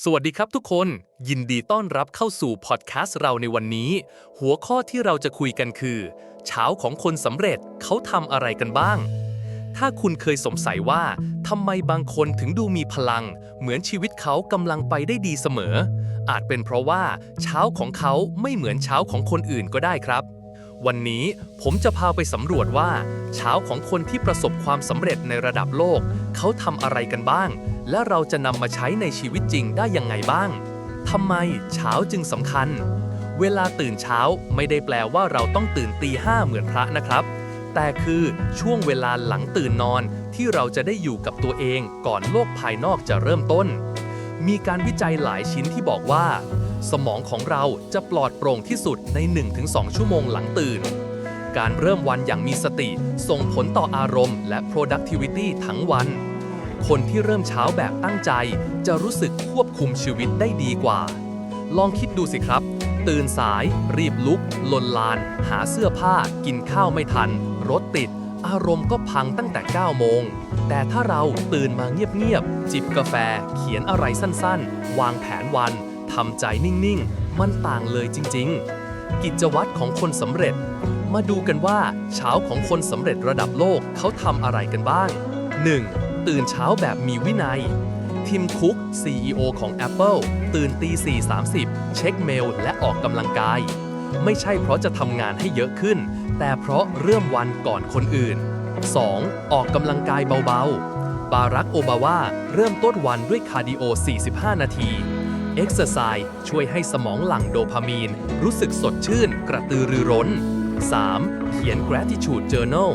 สวัสดีครับทุกคน ยินดีต้อนรับเข้าสู่พอดแคสต์เราในวันนี้ หัวข้อที่เราจะคุยกันคือ เช้าของคนสำเร็จเขาทำอะไรกันบ้าง ถ้าคุณเคยสงสัยว่าทำไมบางคนถึงดูมีพลัง เหมือนชีวิตเขากำลังไปได้ดีเสมอ อาจเป็นเพราะว่า เช้าของเขาไม่เหมือนเช้าของคนอื่นก็ได้ครับ วันนี้ผมจะพาไปสำรวจว่า เช้าของคนที่ประสบความสำเร็จในระดับโลก เขาทำอะไรกันบ้าง และเราจะนำมาใช้ในชีวิตจริงได้ยังไงบ้างทำไมเช้าจึงสำคัญ เวลาตื่นเช้าไม่ได้แปลว่าเราต้องตื่นตีห้าเหมือนพระนะครับ แต่คือช่วงเวลาหลังตื่นนอนที่เราจะได้อยู่กับตัวเองก่อนโลกภายนอกจะเริ่มต้น มีการวิจัยหลายชิ้นที่บอกว่า สมองของเราจะปลอดโปร่งที่สุดใน 1-2 ชั่วโมงหลังตื่น การเริ่มวันอย่างมีสติส่งผลต่ออารมณ์และ productivity ทั้งวัน คนที่เริ่มเช้าแบบตั้งใจ จะรู้สึกควบคุมชีวิตได้ดีกว่า ลองคิดดูสิครับ ตื่นสาย รีบลุก ลนลาน หาเสื้อผ้า กินข้าวไม่ทัน รถติด อารมณ์ก็พังตั้งแต่ 9 โมงแต่ถ้าเราตื่นมาเงียบๆจิบกาแฟ เขียนอะไรสั้นๆ วางแผนวัน ทำใจนิ่งๆ มันต่างเลยจริง ๆ กิจวัตรของคนสำเร็จ มาดูกันว่าเช้าของคนสำเร็จระดับโลกเขาทำอะไรกันบ้าง 1. ตื่นเช้าแบบมีวินัย ทิมคุก CEO ของ Apple ตื่นตี4.30 เช็คเมลและออกกำลังกาย ไม่ใช่เพราะจะทำงานให้เยอะขึ้น แต่เพราะเริ่มวันก่อนคนอื่น 2. ออกกำลังกายเบาๆ บารักโอบาว่าเริ่มต้นวันด้วยคาร์ดิโอ 45 นาที เอ็กซ์ไซส์ช่วยให้สมองหลั่งโดพามีน รู้สึกสดชื่น กระตือรือร้น 3. เขียน gratitude journal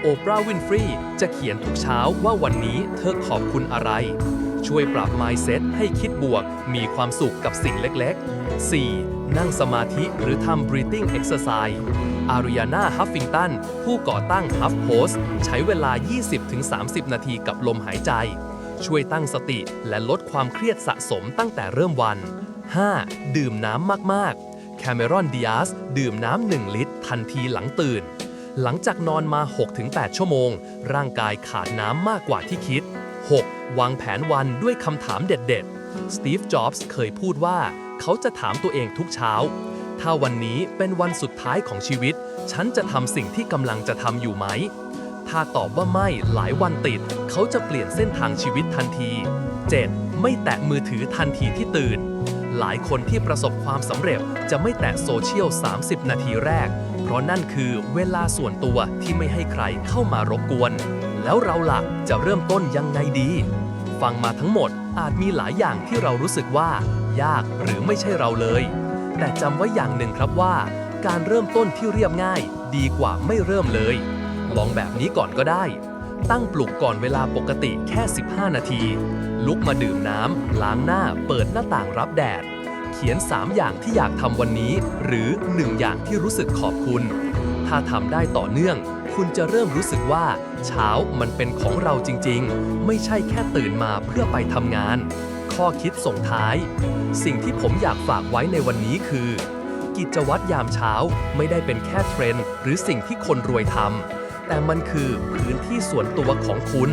โอปราห์วินฟรีจะเขียนทุกเช้าว่าวันนี้เธอขอบคุณอะไร ช่วยปรับ mindset ให้คิดบวก มีความสุขกับสิ่งเล็กๆ 4. นั่งสมาธิหรือทำ breathing exercise อาริยานาฮัฟฟิงตันผู้ก่อตั้ง Huff Post ใช้เวลา 20-30 นาทีกับลมหายใจ ช่วยตั้งสติและลดความเครียดสะสมตั้งแต่เริ่มวัน 5. ดื่มน้ำมากๆ แคเมรอนดิอาสดื่มน้ำ1ลิตร ทันทีหลังตื่น หลังจากนอนมา 6-8 ชั่วโมง ร่างกายขาดน้ำมากกว่าที่คิด 6. วางแผนวันด้วยคำถามเด็ดๆ สตีฟ จ็อบส์เคยพูดว่า เขาจะถามตัวเองทุกเช้า ถ้าวันนี้เป็นวันสุดท้ายของชีวิต ฉันจะทำสิ่งที่กำลังจะทำอยู่ไหม ถ้าตอบว่าไม่หลายวันติด เขาจะเปลี่ยนเส้นทางชีวิตทันที 7. ไม่แตะมือถือทันทีที่ตื่น หลายคนที่ประสบความสำเร็จจะไม่แตะโซเชียล 30 นาทีแรก เพราะนั่นคือเวลาส่วนตัวที่ไม่ให้ใครเข้ามารบกวน แล้วเราหล่ะจะเริ่มต้นยังไงดี ฟังมาทั้งหมดอาจมีหลายอย่างที่เรารู้สึกว่า ยากหรือไม่ใช่เราเลย แต่จำไว้อย่างหนึ่งครับว่า การเริ่มต้นที่เรียบง่าย ดีกว่าไม่เริ่มเลย ลองแบบนี้ก่อนก็ได้ ตั้งปลุกก่อนเวลาปกติแค่ 15 นาที ลุกมาดื่มน้ำ ล้างหน้า เปิดหน้าต่างรับแดด เขียน 3 อย่างที่อยากทำวันนี้ หรือ 1 อย่างที่รู้สึกขอบคุณ ถ้าทำได้ต่อเนื่อง คุณจะเริ่มรู้สึกว่า เช้ามันเป็นของเราจริง ๆ ไม่ใช่แค่ตื่นมาเพื่อไปทำงาน ข้อคิดส่งท้าย สิ่งที่ผมอยากฝากไว้ในวันนี้คือกิจวัตรยามเช้าไม่ได้เป็นแค่เทรนด์หรือสิ่งที่คนรวยทำ แต่มันคือพื้นที่ส่วนตัวของคุณ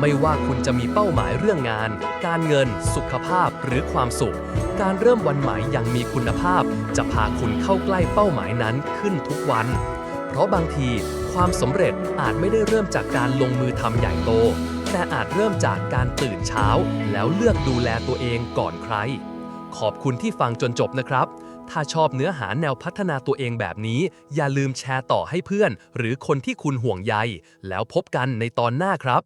ไม่ว่าคุณจะมีเป้าหมายเรื่องงาน การเงิน สุขภาพหรือความสุข การเริ่มวันใหม่อย่างมีคุณภาพ จะพาคุณเข้าใกล้เป้าหมายนั้นขึ้นทุกวัน เพราะบางทีความสำเร็จอาจไม่ได้เริ่มจากการลงมือทำใหญ่โต แต่อาจเริ่มจากการตื่นเช้า แล้วเลือกดูแลตัวเองก่อนใคร ขอบคุณที่ฟังจนจบนะครับ ถ้าชอบเนื้อหาแนวพัฒนาตัวเองแบบนี้ อย่าลืมแชร์ต่อให้เพื่อน หรือคนที่คุณห่วงใย แล้วพบกันในตอนหน้าครับ